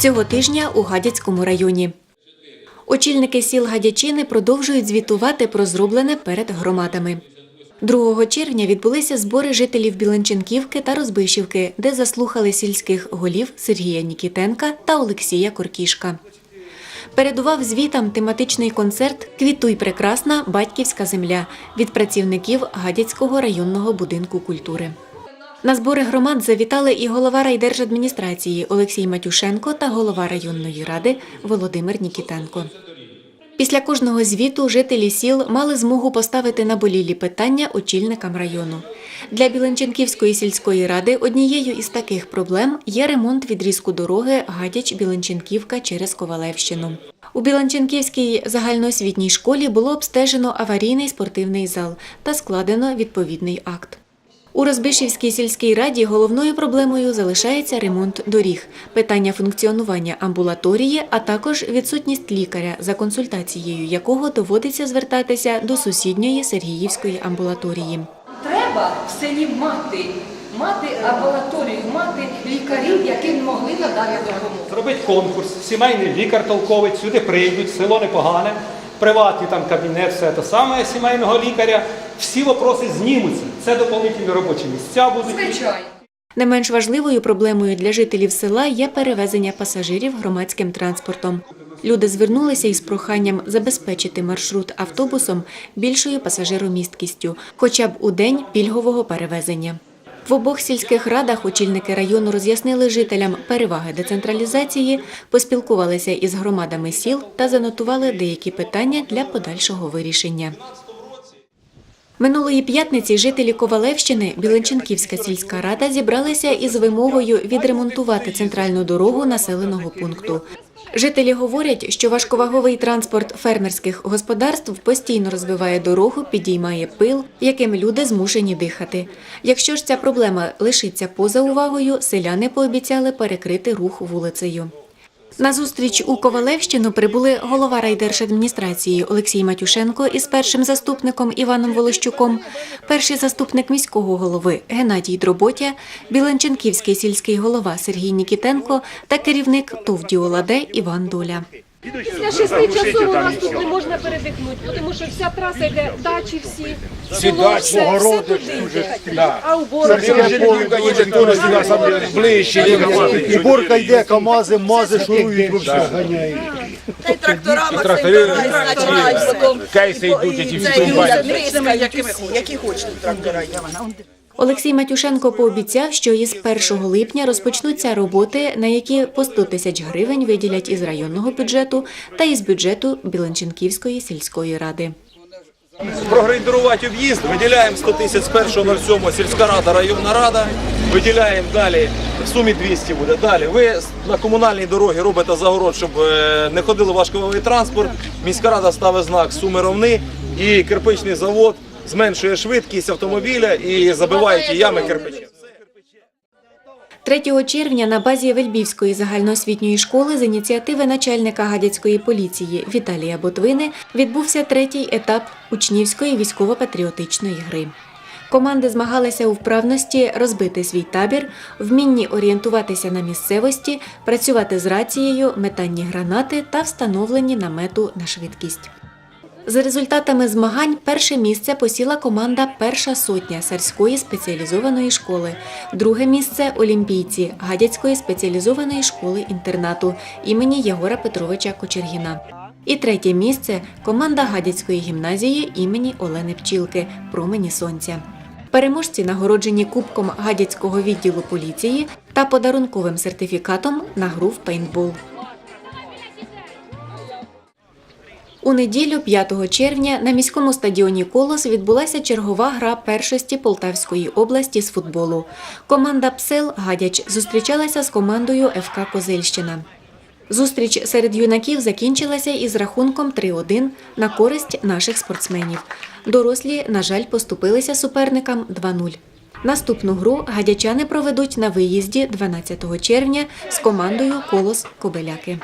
Цього тижня у Гадяцькому районі. Очільники сіл Гадячини продовжують звітувати про зроблене перед громадами. 2 червня відбулися збори жителів Біленченківки та Розбишівки, де заслухали сільських голів Сергія Нікітенка та Олексія Коркішка. Передував звітам тематичний концерт Квітуй прекрасна батьківська земля від працівників Гадяцького районного будинку культури. На збори громад завітали і голова райдержадміністрації Олексій Матюшенко та голова районної ради Володимир Нікітенко. Після кожного звіту жителі сіл мали змогу поставити наболілі питання очільникам району. Для Біленченківської сільської ради однією із таких проблем є ремонт відрізку дороги Гадяч-Біленченківка через Ковалевщину. У Біленченківській загальноосвітній школі було обстежено аварійний спортивний зал та складено відповідний акт. У Розбишівській сільській раді головною проблемою залишається ремонт доріг, питання функціонування амбулаторії, а також відсутність лікаря, за консультацією якого доводиться звертатися до сусідньої Сергіївської амбулаторії. Треба в селі мати, мати амбулаторію, мати лікарів, які могли надати допомогу. Зробить конкурс, сімейний лікар толковий, сюди прийдуть, село непогане, приватний там кабінет, все те саме сімейного лікаря. Всі вопроси знімуться. Це доповнительні робочі місця будуть. Звичайно. Не менш важливою проблемою для жителів села є перевезення пасажирів громадським транспортом. Люди звернулися із проханням забезпечити маршрут автобусом більшою пасажиромісткістю, хоча б у день пільгового перевезення. В обох сільських радах очільники району роз'яснили жителям переваги децентралізації, поспілкувалися із громадами сіл та занотували деякі питання для подальшого вирішення. Минулої п'ятниці жителі Ковалевщини Біленченківська сільська рада зібралися із вимогою відремонтувати центральну дорогу населеного пункту. Жителі говорять, що важковаговий транспорт фермерських господарств постійно розбиває дорогу, підіймає пил, яким люди змушені дихати. Якщо ж ця проблема лишиться поза увагою, селяни пообіцяли перекрити рух вулицею. На зустріч у Ковалевщину прибули голова райдержадміністрації Олексій Матюшенко із першим заступником Іваном Волощуком, перший заступник міського голови Геннадій Дроботя, Біланченківський сільський голова Сергій Нікітенко та керівник ТОВ «Діоладе» Іван Доля. Після шести часов у нас тут не можна передихнути, тому що вся траса йде дачі всі, Всі село, дачі, все, все огороди, туди йде. да. А ближче. І бурка йде, камази, мази шурують, вовсю ганяють. Та й тракторами трактори починають потім. Кейси йдуть, ці всі Це які, які хочуть трактора. Олексій Матюшенко пообіцяв, що із 1 липня розпочнуться роботи, на які по 100 тисяч гривень виділять із районного бюджету та із бюджету Біленченківської сільської ради. прогрейдерувати об'їзд, виділяємо 100 тисяч з 1.07 сільська рада, районна рада, виділяємо далі, в сумі 200 буде. Далі ви на комунальній дорогі робите загород, щоб е, не ходили важковий транспорт. Міська рада ставить знак суми ровни і кирпичний завод зменшує швидкість автомобіля і забиває ті ями кирпичем. 3 червня на базі Вельбівської загальноосвітньої школи з ініціативи начальника гадяцької поліції Віталія Ботвини відбувся третій етап учнівської військово-патріотичної гри. Команди змагалися у вправності розбити свій табір, вмінні орієнтуватися на місцевості, працювати з рацією, метанні гранати та встановленні намету на швидкість. За результатами змагань перше місце посіла команда Перша сотня Сарської спеціалізованої школи, друге місце олімпійці Гадяцької спеціалізованої школи інтернату імені Єгора Петровича Кочергіна. І третє місце команда Гадяцької гімназії імені Олени Пчілки Промені сонця. Переможці нагороджені кубком Гадяцького відділу поліції та подарунковим сертифікатом на гру в пейнтбол. У неділю, 5 червня, на міському стадіоні Колос відбулася чергова гра першості Полтавської області з футболу. Команда Псел Гадяч зустрічалася з командою ФК Козельщина. Зустріч серед юнаків закінчилася із рахунком 3-1 на користь наших спортсменів. Дорослі, на жаль, поступилися суперникам 2-0. Наступну гру гадячани проведуть на виїзді 12 червня з командою Колос Кобеляки.